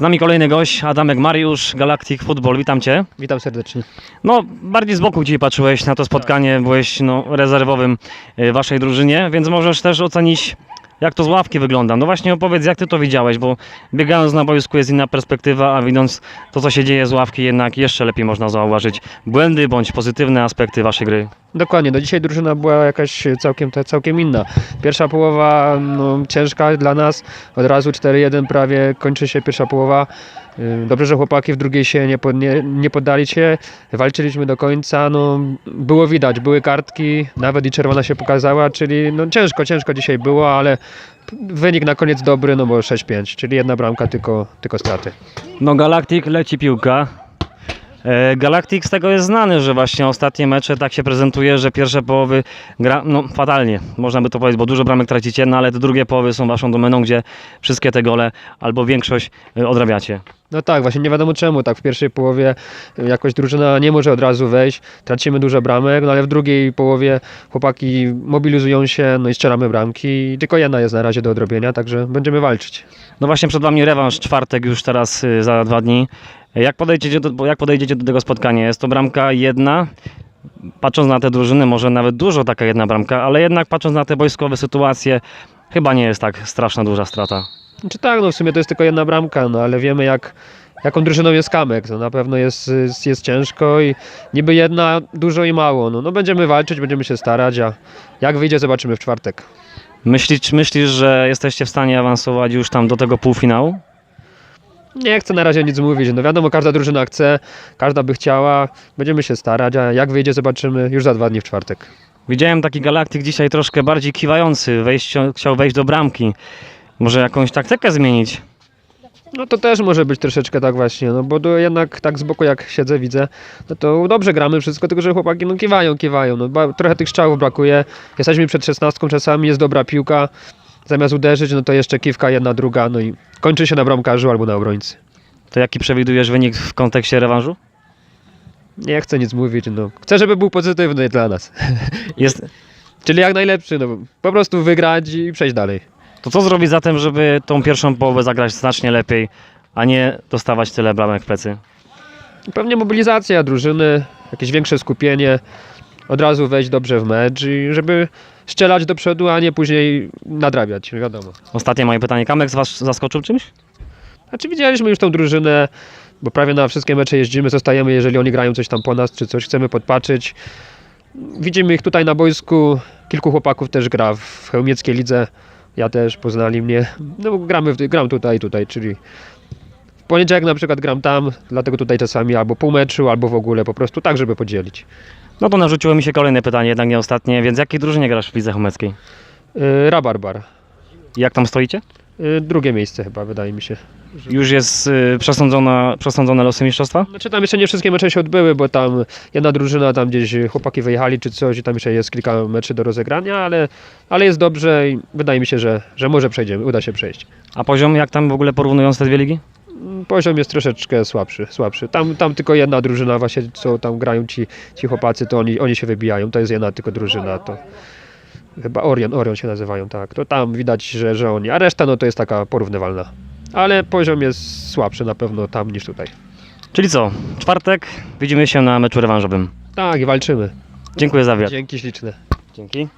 Z nami kolejny gość, Adamek Mariusz, Galactic Football. Witam Cię. Witam serdecznie. No, bardziej z boku dzisiaj patrzyłeś na to spotkanie, byłeś no, rezerwowym y, waszej drużynie, więc możesz też ocenić, jak to z ławki wygląda. No właśnie opowiedz, jak ty to widziałeś, bo biegając na boisku jest inna perspektywa, a widząc to, co się dzieje z ławki, jednak jeszcze lepiej można zauważyć błędy bądź pozytywne aspekty waszej gry. Dokładnie, no dzisiaj drużyna była jakaś całkiem, całkiem inna. Pierwsza połowa no, ciężka dla nas, od razu 4-1 prawie kończy się pierwsza połowa. Yy, Dobrze, że chłopaki w drugiej się nie, nie, nie poddali się, walczyliśmy do końca, no, było widać, były kartki, nawet i czerwona się pokazała, czyli no, ciężko, ciężko dzisiaj było, ale wynik na koniec dobry, no bo 6-5, czyli jedna bramka, tylko, tylko straty. No Galactic leci piłka. E, Galactic z tego jest znany, że właśnie ostatnie mecze tak się prezentuje, że pierwsze połowy gra, no fatalnie, można by to powiedzieć, bo dużo bramek tracicie, no ale te drugie połowy są waszą domeną, gdzie wszystkie te gole albo większość e, odrabiacie. No tak, właśnie nie wiadomo czemu, tak w pierwszej połowie y, jakoś drużyna nie może od razu wejść, tracimy dużo bramek, no ale w drugiej połowie chłopaki mobilizują się, no i strzelamy bramki tylko jedna jest na razie do odrobienia, także będziemy walczyć. No właśnie przed wami rewanż, czwartek już teraz za dwa dni. Jak podejdziecie, do, jak podejdziecie do tego spotkania? Jest to bramka jedna, patrząc na te drużyny, może nawet dużo taka jedna bramka, ale jednak patrząc na te wojskowe sytuacje, chyba nie jest tak straszna duża strata. Czy tak, no w sumie to jest tylko jedna bramka, no ale wiemy jak, jaką drużyną jest Kamek, to na pewno jest, jest, jest ciężko i niby jedna, dużo i mało, no, no będziemy walczyć, będziemy się starać, a jak wyjdzie zobaczymy w czwartek. Myślisz, myślisz, że jesteście w stanie awansować już tam do tego półfinału? Nie chcę na razie nic mówić. No wiadomo, każda drużyna chce, każda by chciała. Będziemy się starać, a jak wyjdzie, zobaczymy już za dwa dni w czwartek. Widziałem taki galaktyk dzisiaj troszkę bardziej kiwający, wejść, chciał wejść do bramki. Może jakąś taktykę zmienić? No to też może być troszeczkę tak właśnie, no bo to jednak tak z boku jak siedzę, widzę, no to dobrze gramy wszystko, tylko że chłopaki no kiwają, kiwają. No, trochę tych strzałów brakuje. Jesteśmy przed szesnastką czasami, jest dobra piłka. Zamiast uderzyć, no to jeszcze kiwka jedna, druga, no i kończy się na bramkarzu albo na obrońcy. To jaki przewidujesz wynik w kontekście rewanżu? Nie chcę nic mówić, no. Chcę, żeby był pozytywny dla nas. Jest, Czyli jak najlepszy, no po prostu wygrać i przejść dalej. to co zrobić zatem, żeby tą pierwszą połowę zagrać znacznie lepiej, a nie dostawać tyle bramek w plecy? Pewnie mobilizacja drużyny, jakieś większe skupienie, od razu wejść dobrze w mecz i żeby strzelać do przodu, a nie później nadrabiać, wiadomo. Ostatnie moje pytanie. Kamek z was zaskoczył czymś? Znaczy widzieliśmy już tą drużynę, bo prawie na wszystkie mecze jeździmy, zostajemy, jeżeli oni grają coś tam po nas, czy coś, chcemy podpatrzeć. Widzimy ich tutaj na boisku, kilku chłopaków też gra w chełmieckiej lidze, ja też, poznali mnie. No gramy, w, gram tutaj, tutaj, czyli w poniedziałek na przykład gram tam, dlatego tutaj czasami albo pół meczu, albo w ogóle po prostu tak, żeby podzielić. No to narzuciło mi się kolejne pytanie, jednak nie ostatnie, więc jakiej drużynie grasz w Lidze Chomeckiej? Yy, Rabarbar. Jak tam stoicie? Yy, drugie miejsce chyba, wydaje mi się. Już jest y, przesądzona, przesądzone losy mistrzostwa? Znaczy tam jeszcze nie wszystkie mecze się odbyły, bo tam jedna drużyna, tam gdzieś chłopaki wyjechali czy coś i tam jeszcze jest kilka meczy do rozegrania, ale, ale jest dobrze i wydaje mi się, że, że może przejdziemy, uda się przejść. A poziom jak tam w ogóle porównując te dwie ligi? Poziom jest troszeczkę słabszy, słabszy. Tam, tam tylko jedna drużyna właśnie, co tam grają ci, ci chłopacy, to oni, oni się wybijają, to jest jedna tylko drużyna, to chyba Orion, Orion się nazywają, tak, to tam widać, że, że oni, a reszta no to jest taka porównywalna. Ale poziom jest słabszy na pewno tam niż tutaj. Czyli co? Czwartek widzimy się na meczu rewanżowym. Tak, i walczymy. Dziękuję za wywiad. Dzięki śliczne. Dzięki.